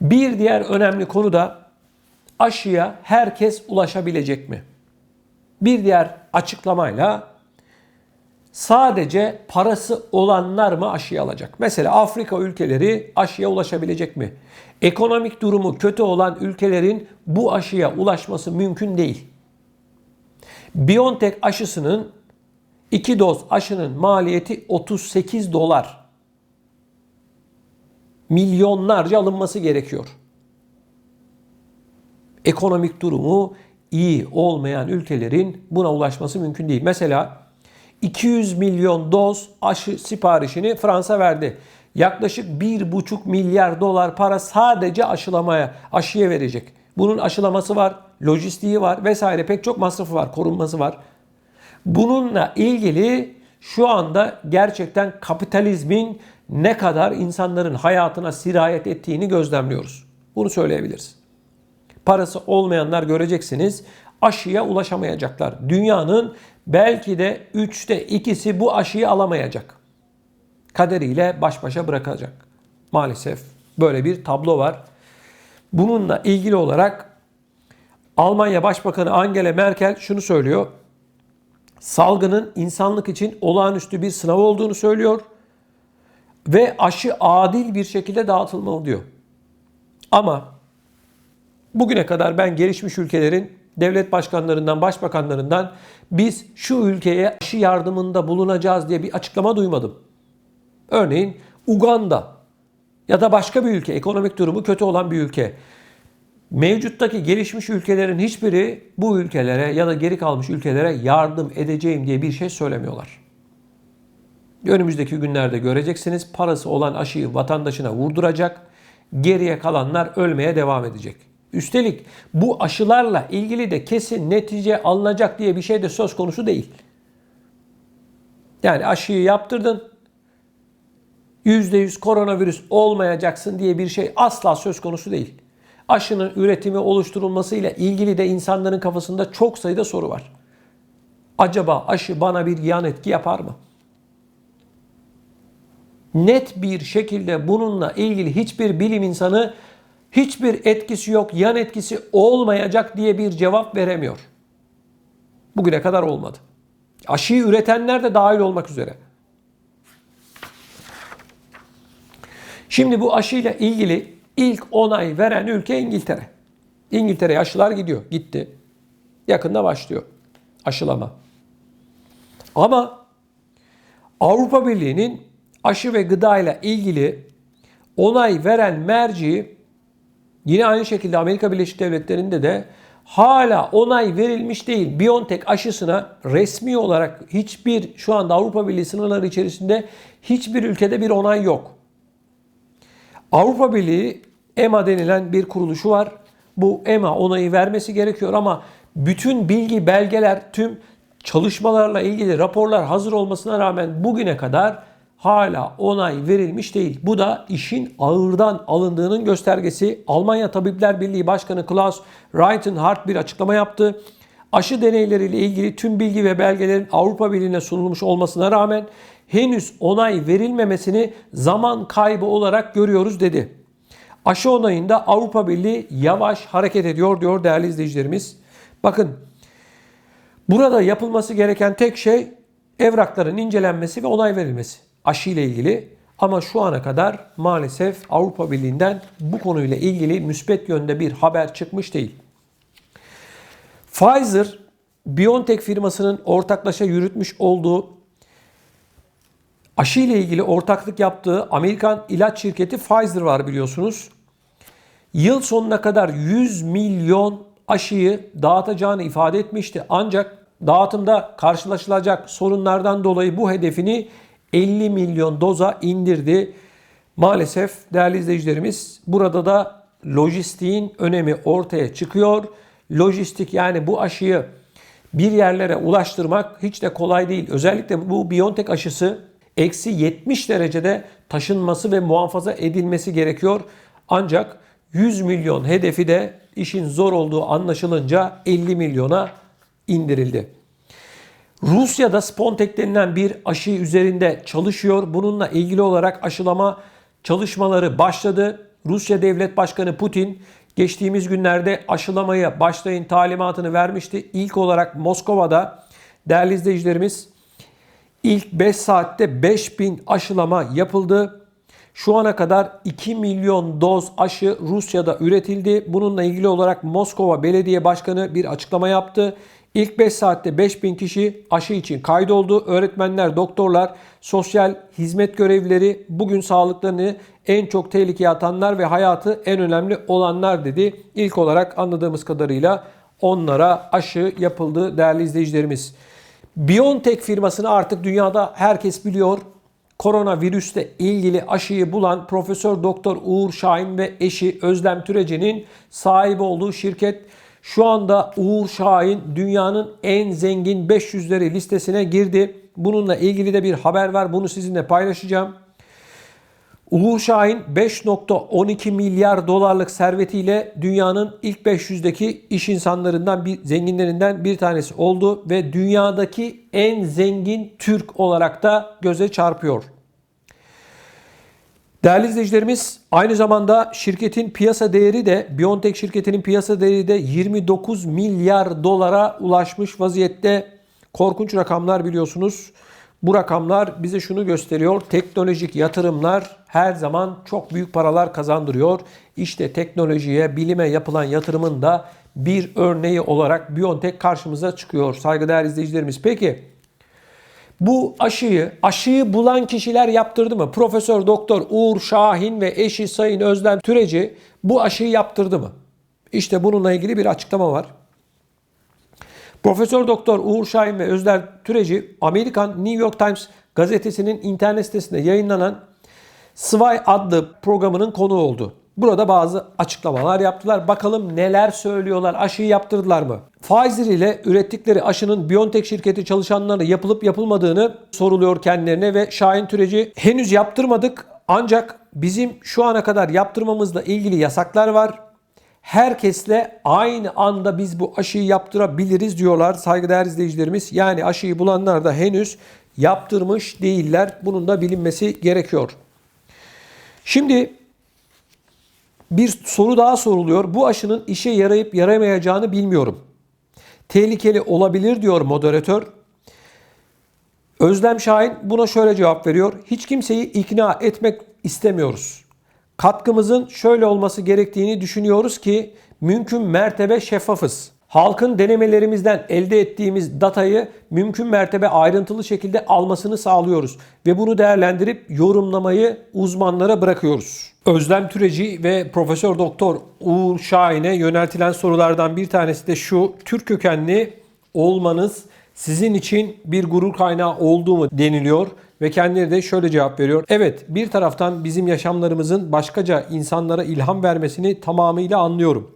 Bir diğer önemli konu da aşıya herkes ulaşabilecek mi? Bir diğer açıklamayla sadece parası olanlar mı aşıyı alacak? Mesela Afrika ülkeleri aşıya ulaşabilecek mi? Ekonomik durumu kötü olan ülkelerin bu aşıya ulaşması mümkün değil. BioNTech aşısının 2 doz aşının maliyeti 38 dolar. Milyonlarca alınması gerekiyor. Ekonomik durumu iyi olmayan ülkelerin buna ulaşması mümkün değil. Mesela 200 milyon doz aşı siparişini Fransa verdi. Yaklaşık 1,5 milyar dolar para sadece aşılamaya, aşıya verecek. Bunun aşılaması var, lojistiği var vesaire pek çok masrafı var, korunması var. Bununla ilgili şu anda gerçekten kapitalizmin ne kadar insanların hayatına sirayet ettiğini gözlemliyoruz. Bunu söyleyebiliriz. Parası olmayanlar göreceksiniz aşıya ulaşamayacaklar. Dünyanın belki de üçte ikisi bu aşıyı alamayacak. Kaderiyle baş başa bırakacak. Maalesef böyle bir tablo var. Bununla ilgili olarak Almanya Başbakanı Angela Merkel şunu söylüyor. Salgının insanlık için olağanüstü bir sınav olduğunu söylüyor ve aşı adil bir şekilde dağıtılmalı diyor. Ama bugüne kadar ben gelişmiş ülkelerin devlet başkanlarından, başbakanlarından biz şu ülkeye aşı yardımında bulunacağız diye bir açıklama duymadım. Örneğin Uganda ya da başka bir ülke, ekonomik durumu kötü olan bir ülke. Mevcuttaki gelişmiş ülkelerin hiçbiri bu ülkelere ya da geri kalmış ülkelere yardım edeceğim diye bir şey söylemiyorlar. Önümüzdeki günlerde göreceksiniz parası olan aşıyı vatandaşına vurduracak, geriye kalanlar ölmeye devam edecek. Üstelik bu aşılarla ilgili de kesin netice alınacak diye bir şey de söz konusu değil. Yani aşıyı yaptırdın, %100 koronavirüs olmayacaksın diye bir şey asla söz konusu değil. Aşının üretimi oluşturulmasıyla ilgili de insanların kafasında çok sayıda soru var. Acaba aşı bana bir yan etki yapar mı? Net bir şekilde bununla ilgili hiçbir bilim insanı hiçbir etkisi yok, yan etkisi olmayacak diye bir cevap veremiyor. Bugüne kadar olmadı. Aşıyı üretenler de dahil olmak üzere. Şimdi bu aşıyla ilgili ilk onay veren ülke İngiltere. İngiltere'ye aşılar gidiyor. Gitti. Yakında başlıyor aşılama. Ama Avrupa Birliği'nin aşı ve gıda ile ilgili onay veren merci yine aynı şekilde Amerika Birleşik Devletleri'nde de hala onay verilmiş değil. BioNTech aşısına resmi olarak hiçbir şu anda Avrupa Birliği sınırları içerisinde hiçbir ülkede bir onay yok. Avrupa Birliği EMA denilen bir kuruluşu var. Bu EMA onayı vermesi gerekiyor ama bütün bilgi, belgeler, tüm çalışmalarla ilgili raporlar hazır olmasına rağmen bugüne kadar hala onay verilmiş değil. Bu da işin ağırdan alındığının göstergesi. Almanya Tabipler Birliği Başkanı Klaus Reitenhardt bir açıklama yaptı. Aşı deneyleriyle ilgili tüm bilgi ve belgelerin Avrupa Birliği'ne sunulmuş olmasına rağmen henüz onay verilmemesini zaman kaybı olarak görüyoruz dedi. Aşı onayında Avrupa Birliği yavaş hareket ediyor diyor değerli izleyicilerimiz. Bakın burada yapılması gereken tek şey evrakların incelenmesi ve onay verilmesi aşı ile ilgili. Ama şu ana kadar maalesef Avrupa Birliği'nden bu konuyla ilgili müspet yönde bir haber çıkmış değil. Pfizer, BioNTech firmasının ortaklaşa yürütmüş olduğu aşı ile ilgili ortaklık yaptığı Amerikan ilaç şirketi Pfizer var biliyorsunuz. Yıl sonuna kadar 100 milyon aşıyı dağıtacağını ifade etmişti. Ancak dağıtımda karşılaşılacak sorunlardan dolayı bu hedefini 50 milyon doza indirdi. Maalesef değerli izleyicilerimiz burada da lojistiğin önemi ortaya çıkıyor. Lojistik yani bu aşıyı bir yerlere ulaştırmak hiç de kolay değil. Özellikle bu BioNTech aşısı eksi 70 derecede taşınması ve muhafaza edilmesi gerekiyor. Ancak 100 milyon hedefi de işin zor olduğu anlaşılınca 50 milyona indirildi. Rusya'da Spontek denilen bir aşı üzerinde çalışıyor. Bununla ilgili olarak aşılama çalışmaları başladı. Rusya Devlet Başkanı Putin geçtiğimiz günlerde aşılamaya başlayın talimatını vermişti. İlk olarak Moskova'da değerli izleyicilerimiz ilk 5 saatte 5000 aşılama yapıldı. Şu ana kadar 2 milyon doz aşı Rusya'da üretildi. Bununla ilgili olarak Moskova Belediye Başkanı bir açıklama yaptı. İlk 5 saatte 5000 kişi aşı için kaydoldu. Öğretmenler, doktorlar, sosyal hizmet görevlileri bugün sağlıklarını en çok tehlikeye atanlar ve hayatı en önemli olanlar dedi. İlk olarak anladığımız kadarıyla onlara aşı yapıldı değerli izleyicilerimiz. BioNTech firmasını artık dünyada herkes biliyor. Koronavirüsle ilgili aşıyı bulan Profesör Doktor Uğur Şahin ve eşi Özlem Türeci'nin sahibi olduğu şirket şu anda Uğur Şahin dünyanın en zengin 500'leri listesine girdi. Bununla ilgili de bir haber var. Bunu sizinle paylaşacağım. Uğur Şahin 5.12 milyar dolarlık servetiyle dünyanın ilk 500'deki iş insanlarından bir zenginlerinden bir tanesi oldu ve dünyadaki en zengin Türk olarak da göze çarpıyor. Değerli izleyicilerimiz aynı zamanda şirketin piyasa değeri de BioNTech şirketinin piyasa değeri de 29 milyar dolara ulaşmış vaziyette. Korkunç rakamlar biliyorsunuz. Bu rakamlar bize şunu gösteriyor. Teknolojik yatırımlar her zaman çok büyük paralar kazandırıyor. İşte teknolojiye, bilime yapılan yatırımın da bir örneği olarak BioNTech karşımıza çıkıyor. Saygıdeğer izleyicilerimiz. Peki bu aşıyı, aşıyı bulan kişiler yaptırdı mı? Profesör Doktor Uğur Şahin ve eşi Sayın Özlem Türeci bu aşıyı yaptırdı mı? İşte bununla ilgili bir açıklama var. Profesör Doktor Uğur Şahin ve Özler Türeci Amerikan New York Times gazetesinin internet sitesinde yayınlanan Sway adlı programının konuğu oldu. Burada bazı açıklamalar yaptılar. Bakalım neler söylüyorlar. Aşıyı yaptırdılar mı? Pfizer ile ürettikleri aşının BioNTech şirketi çalışanlarına yapılıp yapılmadığını soruluyor kendilerine ve Şahin Türeci henüz yaptırmadık ancak bizim şu ana kadar yaptırmamızla ilgili yasaklar var herkesle aynı anda biz bu aşıyı yaptırabiliriz diyorlar saygıdeğer izleyicilerimiz. Yani aşıyı bulanlar da henüz yaptırmış değiller. Bunun da bilinmesi gerekiyor. Şimdi bir soru daha soruluyor. Bu aşının işe yarayıp yaramayacağını bilmiyorum. Tehlikeli olabilir diyor moderatör. Özlem Şahin buna şöyle cevap veriyor. Hiç kimseyi ikna etmek istemiyoruz katkımızın şöyle olması gerektiğini düşünüyoruz ki mümkün mertebe şeffafız. Halkın denemelerimizden elde ettiğimiz datayı mümkün mertebe ayrıntılı şekilde almasını sağlıyoruz ve bunu değerlendirip yorumlamayı uzmanlara bırakıyoruz. Özlem Türeci ve Profesör Doktor Uğur Şahin'e yöneltilen sorulardan bir tanesi de şu. Türk kökenli olmanız sizin için bir gurur kaynağı oldu mu deniliyor ve kendileri de şöyle cevap veriyor. Evet bir taraftan bizim yaşamlarımızın başkaca insanlara ilham vermesini tamamıyla anlıyorum.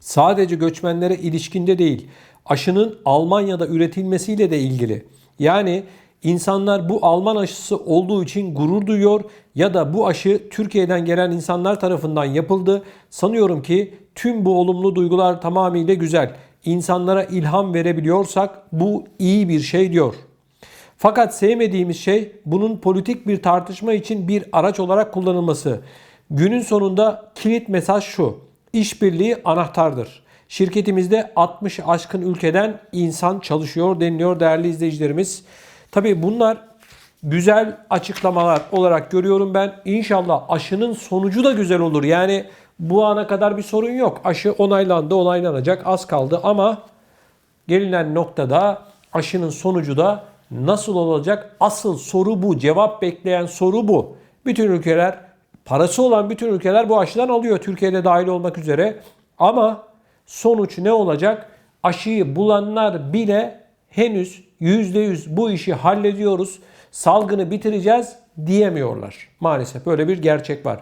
Sadece göçmenlere ilişkinde değil, aşının Almanya'da üretilmesiyle de ilgili. Yani insanlar bu Alman aşısı olduğu için gurur duyuyor ya da bu aşı Türkiye'den gelen insanlar tarafından yapıldı. Sanıyorum ki tüm bu olumlu duygular tamamıyla güzel. İnsanlara ilham verebiliyorsak bu iyi bir şey diyor. Fakat sevmediğimiz şey bunun politik bir tartışma için bir araç olarak kullanılması. Günün sonunda kilit mesaj şu. İşbirliği anahtardır. Şirketimizde 60 aşkın ülkeden insan çalışıyor deniliyor değerli izleyicilerimiz. Tabii bunlar güzel açıklamalar olarak görüyorum ben. İnşallah aşının sonucu da güzel olur. Yani bu ana kadar bir sorun yok. Aşı onaylandı, onaylanacak az kaldı ama gelinen noktada aşının sonucu da nasıl olacak? Asıl soru bu. Cevap bekleyen soru bu. Bütün ülkeler, parası olan bütün ülkeler bu aşıdan alıyor. Türkiye'de dahil olmak üzere. Ama sonuç ne olacak? Aşıyı bulanlar bile henüz %100 bu işi hallediyoruz, salgını bitireceğiz diyemiyorlar. Maalesef böyle bir gerçek var.